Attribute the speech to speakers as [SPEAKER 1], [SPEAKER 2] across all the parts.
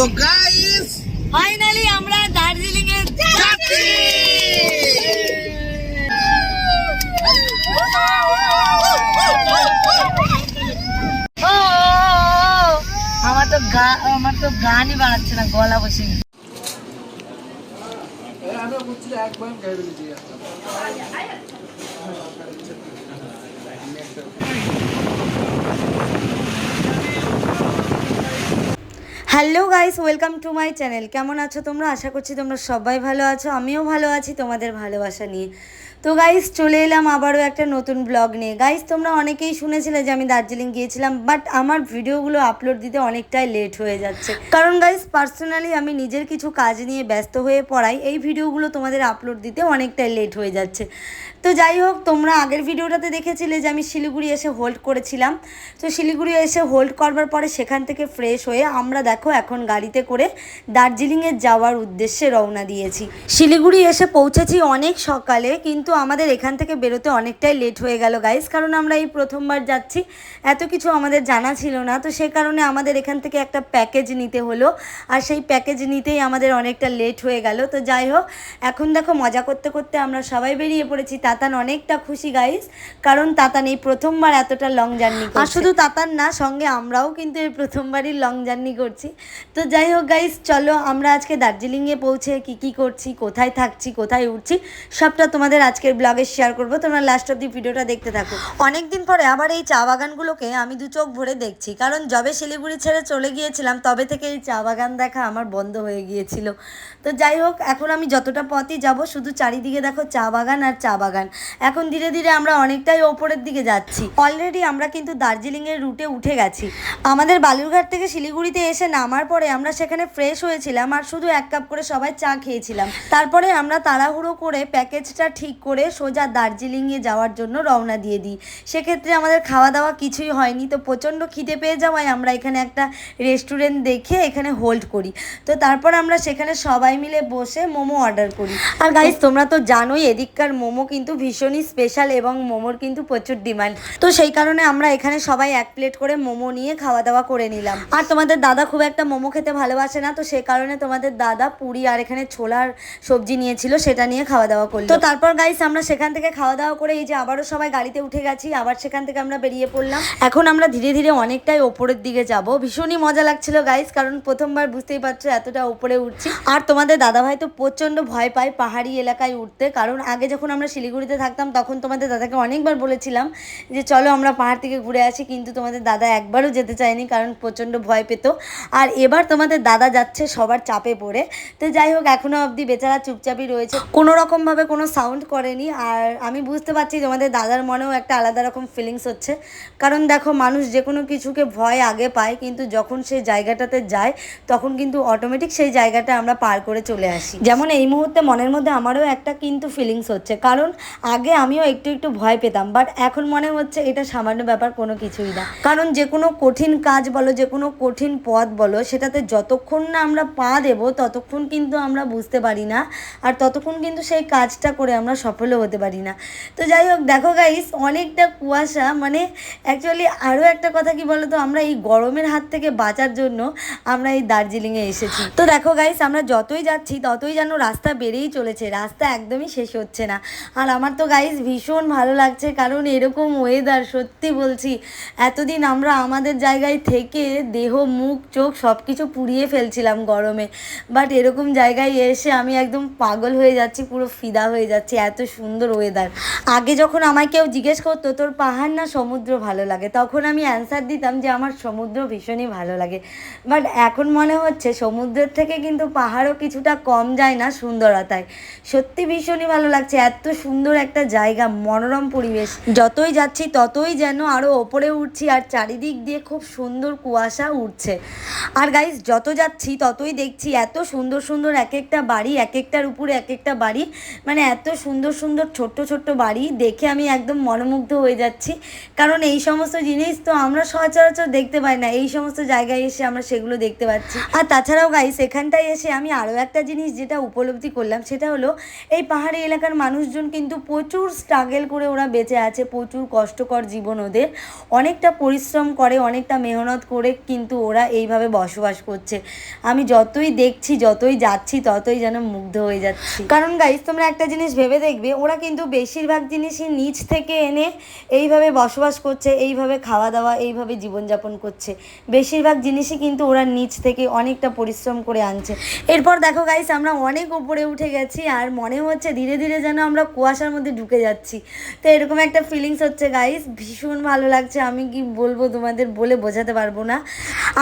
[SPEAKER 1] তো
[SPEAKER 2] ফাইনালি আমরা দার্জিলিং এ আমার তো গা, আমার তো গানই বাড়াচ্ছে না, গলা বসে গেছে। Hello guys welcome to my channel কেমন আছো তোমরা? আশা করছি তোমরা সবাই ভালো আছো। আমিও ভালো আছি তোমাদের ভালোবাসা নিয়ে। তো গাইস চলে এলাম আবারও একটা নতুন ব্লগ নিয়ে। গাইস তোমরা অনেকেই শুনেছিলে যে আমি দার্জিলিং গিয়েছিলাম বাট আমার ভিডিওগুলো আপলোড দিতে অনেকটাই লেট হয়ে যাচ্ছে। কারণ গাইস পার্সোনালি আমি নিজের কিছু কাজ নিয়ে ব্যস্ত হয়ে পড়াই, এই ভিডিওগুলো তোমাদের আপলোড দিতে অনেকটাই লেট হয়ে যাচ্ছে। তো যাই হোক, তোমরা আগের ভিডিওটাতে দেখেছিলে যে আমি শিলিগুড়ি এসে হোল্ড করেছিলাম। তো শিলিগুড়ি এসে হোল্ড করবার পরে সেখান থেকে ফ্রেশ হয়ে আমরা দেখো এখন গাড়িতে করে দার্জিলিংয়ে যাওয়ার উদ্দেশ্যে রওনা দিয়েছি। শিলিগুড়ি এসে পৌঁছেছি অনেক সকালে, কিন্তু আমাদের এখান থেকে বেরোতে অনেকটাই লেট হয়ে গেল গাইস কারণ আমরা এই প্রথমবার যাচ্ছি এত কিছু আমাদের জানা ছিল না। তো সে কারণে আমাদের এখান থেকে একটা প্যাকেজ নিতে হলো আর সেই প্যাকেজ নিতেই আমাদের অনেকটা লেট হয়ে গেল। তো যাই হোক এখন দেখো মজা করতে করতে আমরা সবাই বেরিয়ে পড়েছি। তাতান অনেকটা খুশি গাইস কারণ তাতান এই প্রথমবার এতটা লং জার্নি আর শুধু তাতান না সঙ্গে আমরাও কিন্তু এই প্রথমবারই লং জার্নি করছি। তো যাই হোক গাইস চলো আমরা আজকে দার্জিলিংয়ে পৌঁছে কি কি করছি কোথায় থাকছি কোথায় উঠছি সবটা তোমাদের আজকের ব্লগে শেয়ার করব। তোমরা লাস্ট অব্দি ভিডিওটা দেখতে থাকো। অনেকদিন পরে আবার এই চা বাগানগুলোকে আমি দু চোখ ভরে দেখছি। কারণ যবে শিলিগুড়ি ছেড়ে চলে গিয়েছিলাম, তবে থেকে এই চা বাগান দেখা আমার বন্ধ হয়ে গিয়েছিল। তো যাই হোক, এখন আমি যতটা পথই যাব, শুধু চারিদিকে দেখো চা বাগান আর চা বাগান। এখন ধীরে ধীরে আমরা অনেকটাই ওপরের দিকে যাচ্ছি। অলরেডি আমরা কিন্তু দার্জিলিংয়ের রুটে উঠে গেছি। আমাদের বালুরঘাট থেকে শিলিগুড়িতে এসে নামার পরে আমরা সেখানে ফ্রেশ হয়েছিলাম আর শুধু এক কাপ করে সবাই চা খেয়েছিলাম। তারপরে আমরা তাড়াহুড়ো করে প্যাকেজটা ঠিক করে সোজা দার্জিলিংয়ে যাওয়ার জন্য রওনা দিয়ে দিই। সেক্ষেত্রে আমাদের খাওয়া দাওয়া কিছুই হয়নি। তো প্রচণ্ড খিদে পেয়ে যাওয়ায় আমরা এখানে একটা রেস্টুরেন্ট দেখে এখানে হোল্ড করি। তো তারপর আমরা সেখানে সবাই মিলে বসে মোমো অর্ডার করি। আর গাইস তোমরা তো জানোই এদিককার মোমো কিন্তু ভীষণই স্পেশাল এবং মোমোর কিন্তু প্রচুর ডিমান্ড তো সেই কারণে আমরা এখানে সবাই এক প্লেট করে মোমো নিয়ে খাওয়া দাওয়া করে নিলাম। আর তোমাদের দাদা খুব একটা মোমো খেতে ভালোবাসে না। তো সেই কারণে তোমাদের দাদা পুরি আর এখানে ছোলার সবজি নিয়েছিল সেটা নিয়ে খাওয়া দাওয়া করল। তো তারপর গাইস আমরা সেখান থেকে খাওয়া দাওয়া করে এই যে আবারও সবাই গাড়িতে উঠে গেছি, আবার সেখান থেকে আমরা বেরিয়ে পড়লাম। এখন আমরা ধীরে ধীরে অনেকটাই ওপরের দিকে যাব। ভীষণই মজা লাগছিল গাইস কারণ প্রথমবার বুঝতেই পারছ এতটা উপরে উঠছি। আর তোমাদের দাদাভাই তো প্রচণ্ড ভয় পায় পাহাড়ি এলাকায় উঠতে, কারণ আগে যখন আমরা শিলিগুড়িতে থাকতাম, তখন তোমাদের দাদাকে অনেকবার বলেছিলাম যে, চলো আমরা পাহাড় থেকে ঘুরে আসি। কিন্তু তোমাদের দাদা একবারও যেতে চায়নি, কারণ প্রচণ্ড ভয় পেত। আর এবার তোমাদের দাদা যাচ্ছে সবার চাপে পড়ে। তো যাই হোক, এখনও অবধি বেচারা চুপচাপই রয়েছে। কোনো রকমভাবে কোনো সাউন্ড করেনি। আর আমি বুঝতে পারছি তোমাদের দাদার মনেও একটা আলাদা রকম ফিলিংস হচ্ছে। কারণ দেখো, মানুষ যে কোনো কিছুকে ভয় আগে পায়, কিন্তু যখন সেই জায়গাটাতে যায়, তখন কিন্তু অটোমেটিক সেই জায়গাটা আমরা পার করে চলে আসি। যেমন এই মুহূর্তে মনের মধ্যে আমারও একটা কিন্তু ফিলিংস হচ্ছে। কারণ আগে আমিও একটু একটু ভয় পেতাম বাট এখন মনে হচ্ছে এটা সামান্য ব্যাপার কোনো কিছুই না। কারণ যে কোনো কঠিন কাজ বলো, যে কোনো কঠিন পথ বলো, সেটাতে যতক্ষণ না আমরা পা দেবো, ততক্ষণ কিন্তু আমরা বুঝতে পারি না। আর ততক্ষণ কিন্তু সেই কাজটা করে আমরা সফলও হতে পারি না। তো যাই হোক, দেখো গাইস অনেকটা কুয়াশা। মানে অ্যাকচুয়ালি আরও একটা কথা কি বলতো? আমরা এই গরমের হাত থেকে বাঁচার জন্য আমরা এই দার্জিলিংয়ে এসেছি। তো দেখো গাইস আমরা যতই যাচ্ছি, ততই যেন রাস্তা বেড়েই চলেছে। রাস্তা একদমই শেষ হচ্ছে না। আর আমার তো গাইস ভীষণ ভালো লাগছে। কারণ এরকম ওয়েদার সত্যি বলছি, এতদিন আমরা আমাদের জায়গায় থেকে দেহ, মুখ, চোখ সব কিছু পুড়িয়ে ফেলছিলাম গরমে। বাট এরকম জায়গায় এসে আমি একদম পাগল হয়ে যাচ্ছি, পুরো ফিদা হয়ে যাচ্ছি। এত সুন্দর ওয়েদার আগে যখন আমায় কেউ জিজ্ঞেস করতো, তোর পাহাড় না সমুদ্র ভালো লাগে? তখন আমি অ্যান্সার দিতাম যে, আমার সমুদ্র ভীষণই ভালো লাগে। বাট এখন মনে হচ্ছে সমুদ্রের থেকে কিন্তু পাহাড়ও কিছুটা কম যায় না সুন্দরতায়। সত্যি ভীষণই ভালো লাগছে। এত সুন্দর একটা জায়গা, মনোরম পরিবেশ। যতই যাচ্ছি, ততই যেন আরও ওপরে উঠছি আর চারিদিক দিয়ে খুব সুন্দর কুয়াশা উঠছে। আর গাইস যত যাচ্ছি, ততই দেখছি এত সুন্দর সুন্দর এক একটা বাড়ি এক একটার উপরে এক একটা বাড়ি। মানে এত সুন্দর সুন্দর সুন্দর ছোট্ট ছোট্ট বাড়ি দেখে আমি একদম মনোমুগ্ধ হয়ে যাচ্ছি। কারণ এই সমস্ত জিনিস তো আমরা সচরাচর দেখতে পাই না। এই সমস্ত জায়গায় এসে আমরা সেগুলো দেখতে পাচ্ছি। আর তাছাড়াও গাইস এখানটায় এসে আমি আরও একটা জিনিস যেটা উপলব্ধি করলাম, সেটা হলো এই পাহাড়ি এলাকার মানুষজন কিন্তু প্রচুর স্ট্রাগেল করে ওরা বেঁচে আছে, প্রচুর কষ্টকর জীবন ওদের। অনেকটা পরিশ্রম করে, অনেকটা মেহনত করে কিন্তু ওরা এইভাবে বসবাস করছে। আমি যতই দেখছি, যতই যাচ্ছি, ততই যেন মুগ্ধ হয়ে যাচ্ছি। কারণ গাইস তোমরা একটা জিনিস ভেবে দেখবে ওরা কিন্তু বেশিরভাগ জিনিসই নিচ থেকে এনে এইভাবে বসবাস করছে, এইভাবে খাওয়া দাওয়া, এইভাবে জীবনযাপন করছে। বেশিরভাগ জিনিসই কিন্তু ওরা নিচ থেকে অনেকটা পরিশ্রম করে আনছে। এরপর দেখো গাইস আমরা অনেক উপরে উঠে গেছি আর মনে হচ্ছে ধীরে ধীরে যেন আমরা কুয়াশার মধ্যে ঢুকে যাচ্ছি। তো এরকম একটা ফিলিংস হচ্ছে গাইস ভীষণ ভালো লাগছে। আমি কি বলব তোমাদের বলে বোঝাতে পারব না।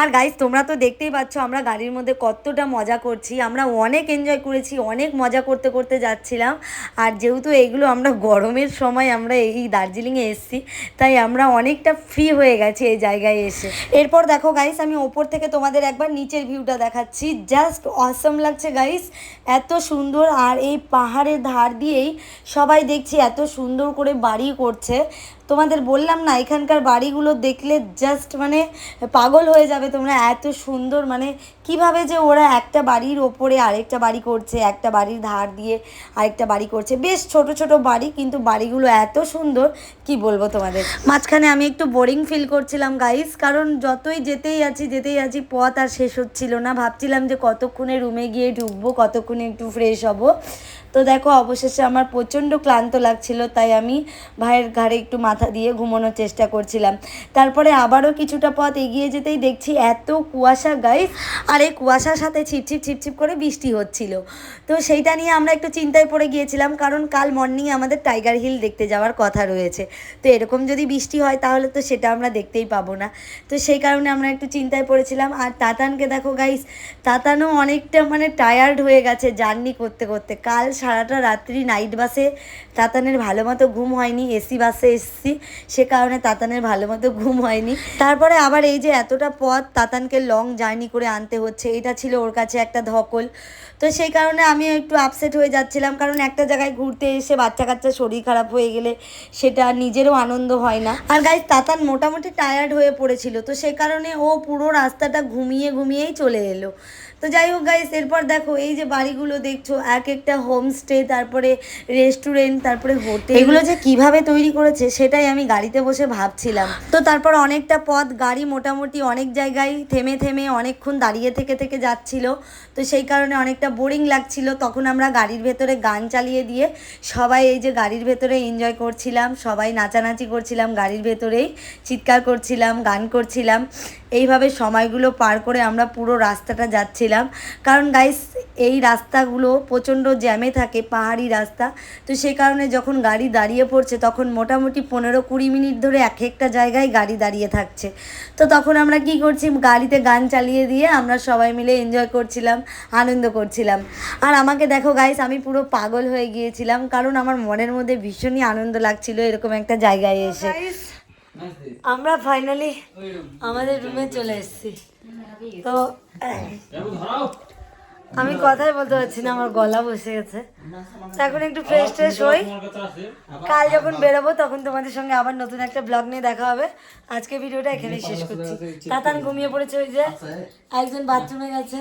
[SPEAKER 2] আর গাইস তোমরা তো দেখতেই পাচ্ছ আমরা গাড়ির মধ্যে কতটা মজা করছি। আমরা অনেক এনজয় করেছি, অনেক মজা করতে করতে যাচ্ছিলাম। আর যেহেতু এগুলো আমরা গরমের সময় আমরা এই দার্জিলিংয়ে এসেছি, তাই আমরা অনেকটা ফ্রি হয়ে গেছি এই জায়গায় এসে। এরপর দেখো গাইস আমি ওপর থেকে তোমাদের একবার নিচের ভিউটা দেখাচ্ছি। জাস্ট অসম লাগছে গাইস এত সুন্দর। আর এই পাহাড়ের ধার দিয়েই সবাই দেখছি এত সুন্দর করে বাড়ি করছে। তোমাদের বললাম না, এখানকার বাড়িগুলো দেখলে জাস্ট মানে পাগল হয়ে যাবে তোমরা, এত সুন্দর মানে কীভাবে যে ওরা একটা বাড়ির ওপরে আরেকটা বাড়ি করছে, একটা বাড়ির ধার দিয়ে আরেকটা বাড়ি করছে। বেশ ছোট ছোট বাড়ি, কিন্তু বাড়িগুলো এত সুন্দর কি বলব তোমাদের? মাঝখানে আমি একটু বোরিং ফিল করছিলাম গাইস কারণ যতই যেতেই আছি যেতেই আছি, পথ আর শেষ হচ্ছিল না। ভাবছিলাম যে কতক্ষণে রুমে গিয়ে ঢুকবো, কতক্ষণে একটু ফ্রেশ হব। তো দেখো, অবশেষে আমার প্রচণ্ড ক্লান্ত লাগছিল, তাই আমি ভাইয়ের ঘাড়ে একটু মাথা দিয়ে ঘুমানোর চেষ্টা করছিলাম। তারপরে আবারও কিছুটা পথ এগিয়ে যেতেই দেখছি এত কুয়াশা গাইস আর এই কুয়াশার সাথে ছিপছিপ ছিপছিপ করে বৃষ্টি হচ্ছিল। তো সেইটা নিয়ে আমরা একটু চিন্তায় পড়ে গিয়েছিলাম, কারণ কাল মর্নিংয়ে আমাদের টাইগার হিল দেখতে যাওয়ার কথা রয়েছে। তো এরকম যদি বৃষ্টি হয় তাহলে তো সেটা আমরা দেখতেই পাবো না। তো সেই কারণে আমরা একটু চিন্তায় পড়েছিলাম। আর তাতানকে দেখো গাইস তাতানও অনেকটা মানে টায়ার্ড হয়ে গেছে জার্নি করতে করতে। কাল সারাটা রাত্রি নাইট বাসে তাতানের ভালো মতো ঘুম হয়নি এসি বাসে এসছি। সে কারণে তাতানের ভালো মতো ঘুম হয়নি। তারপরে আবার এই যে এতটা পথ তাতানকে লং জার্নি করে আনতে হচ্ছে, এটা ছিল ওর কাছে একটা ধকল। তো সেই কারণে আমি একটু আপসেট হয়ে যাচ্ছিলাম। কারণ একটা জায়গায় ঘুরতে এসে বাচ্চা কাচ্চা শরীর খারাপ হয়ে গেলে সেটা নিজেরও আনন্দ হয় না। আর গাইজ তাতান মোটামুটি টায়ার্ড হয়ে পড়েছিল, তো সে কারণে ও পুরো রাস্তাটা ঘুমিয়ে ঘুমিয়েই চলে এলো। তো যাই হোক গাইস এরপর দেখো এই যে বাড়িগুলো দেখছ এক একটা হোমস্টে তারপরে রেস্টুরেন্ট তারপরে হোটেল এগুলো যে কীভাবে তৈরি করেছে সেটাই আমি গাড়িতে বসে ভাবছিলাম। তো তারপর অনেকটা পথ গাড়ি মোটামুটি অনেক জায়গায় থেমে থেমে অনেকক্ষণ দাঁড়িয়ে থেকে থেকে যাচ্ছিল। তো সেই কারণে অনেকটা বোরিং লাগছিল। তখন আমরা গাড়ির ভেতরে গান চালিয়ে দিয়ে সবাই এই যে গাড়ির ভেতরে এনজয় করছিলাম। সবাই নাচানাচি করছিলাম গাড়ির ভেতরেই চিৎকার করছিলাম গান করছিলাম। এইভাবে সময়গুলো পার করে আমরা পুরো রাস্তাটা যাচ্ছিলাম। কারণ গাইস এই রাস্তাগুলো প্রচণ্ড জ্যামে থাকে, পাহাড়ি রাস্তা। তো সে কারণে যখন গাড়ি দাঁড়িয়ে পড়ছে, তখন মোটামুটি পনেরো কুড়ি মিনিট ধরে এক একটা জায়গায় গাড়ি দাঁড়িয়ে থাকছে। তো তখন আমরা কি করছি, গাড়িতে গান চালিয়ে দিয়ে আমরা সবাই মিলে এনজয় করছিলাম, আনন্দ করছিলাম। আর আমাকে দেখো গাইস আমি পুরো পাগল হয়ে গিয়েছিলাম, কারণ আমার মনের মধ্যে ভীষণই আনন্দ লাগছিল এরকম একটা জায়গায় এসে। আমরা ফাইনালি আমাদের রুমে চলে এসেছি। তো, আমি কথাই বলতে পারছি না, আমার গলা বসে গেছে। এখন একটু ফ্রেশ ট্রেশ হই। কাল যখন বেরোবো তখন তোমাদের সঙ্গে আবার নতুন একটা ব্লগ নিয়ে দেখা হবে। আজকে ভিডিওটা এখানেই শেষ করছি। তাতান ঘুমিয়ে পড়েছে ওই যে। একজন বাথরুমে গেছে।